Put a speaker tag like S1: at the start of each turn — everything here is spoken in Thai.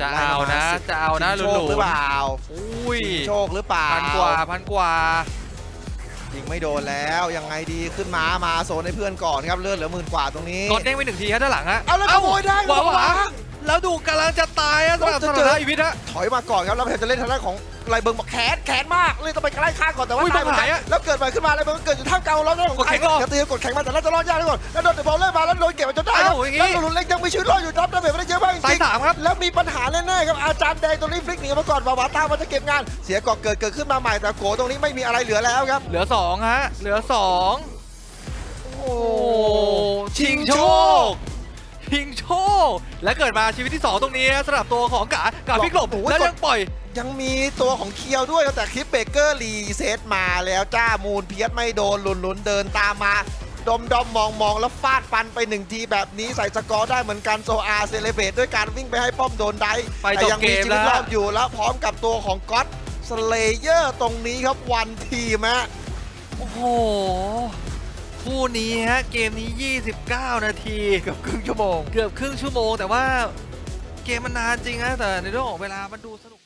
S1: จะ
S2: ไล่
S1: เอา
S2: ม
S1: นะ
S2: สิบ
S1: จะเอานะ
S2: ชิ
S1: ห
S2: งโช
S1: ลุ
S2: คหรือเปล่า
S1: อุ้ย
S2: ชิงโชคหรือเปล่า
S1: พันกว่าพันกว่า
S2: ยิงไม่โดนแล้วยังไงดีขึ้นมามาโซนให้เพื่อนก่อนครับเลือดเหลือหมื่นกว่าตรงนี้
S1: กดเด้งไปหนึ่งทีฮะด้านหลังฮะ
S2: เอาแล้วขโมยได้
S1: หวาหวา
S2: หวา
S1: แล้วดูกำลังจะตายฮะสำหรับ
S2: จะ
S1: ส
S2: เจอ
S1: ถานะอีวิทฮะ
S2: ถอยมาก่อนครับแล้วพยายามจะเล่นทางด้านของไรเบิงบอกแขนแขนมากเลยต้องไปไล่ข้างก่อนแต่ว่า
S1: อุ้ย
S2: ตาย เหมือน
S1: ต้
S2: กั
S1: องหาย
S2: น
S1: อะ
S2: แล้วเกิดใหม่ขึ้นมาไรเบิงก็เกิดอยู่ท่ามกลางแล้วของ
S1: กดแข็งรอ
S2: กระตือกดแข็งมาแต่น่าจะรอดยากด้วยก่อนแล้วโดนเดบอลเล่มาแล้วโดนเก็บมาจนได้ครับ
S1: เอ้าอย่างงี้
S2: แล้วหลุนเล็กยังมีชีวิตรอดอยู่รับดาเมจไม่ได้เยอะมากจ
S1: ตาย
S2: ริง
S1: สามครับ
S2: ๆแล้วมีปัญหาแน่ๆครับอาจารย์แดงตรงนี้ฟลิกหนีมาก่อนวาวาต้ามันจะเก็บงานเสียก่อเกิดเกิดขึ้นมาใหม่แต่โกตรงนี้ไม่มีอะไรเหลือแล้วครับ
S1: เหลือสองฮะ เหลือสองโอ้ชิงโชค ชิงโชคและเกิดมาชีวิตที่ 2 ตรงนี้นะสำหรับตัวของกากาฟิกหลบ
S2: โอ้โห
S1: แล้วยังปล่อย
S2: ยังมีตัวของเคียวด้วยครับแต่คลิปเบเกอร์รีเซตมาแล้วจ้ามูลเพียสไม่โดนหลุนหลุนเดินตามมา ดมดมมองมองแล้วฟาดฟันไปหนึ่งทีแบบนี้ใส่สกอร์ได้เหมือนกันโซอาเซเลเบตด้วยการวิ่งไปให้ป้อมโดนได้
S1: ไป
S2: แต่
S1: จบ
S2: ยัง
S1: เก
S2: มี
S1: ม
S2: ชี
S1: แล้
S2: วิต
S1: ว
S2: รอดอยู่แล้วพร้อมกับตัวของก็อตสเลเยอร์ตรงนี้ครับวันทีมฮะ
S1: โอ้โห คู่นี้ฮะ เกมนี้ 29 นาที
S2: เกือบครึ่งชั่วโมง
S1: เกือบครึ่งชั่วโมง แต่ว่าเกมมันนานจริงนะแต่ในเรื่องของเวลามันดูสนุก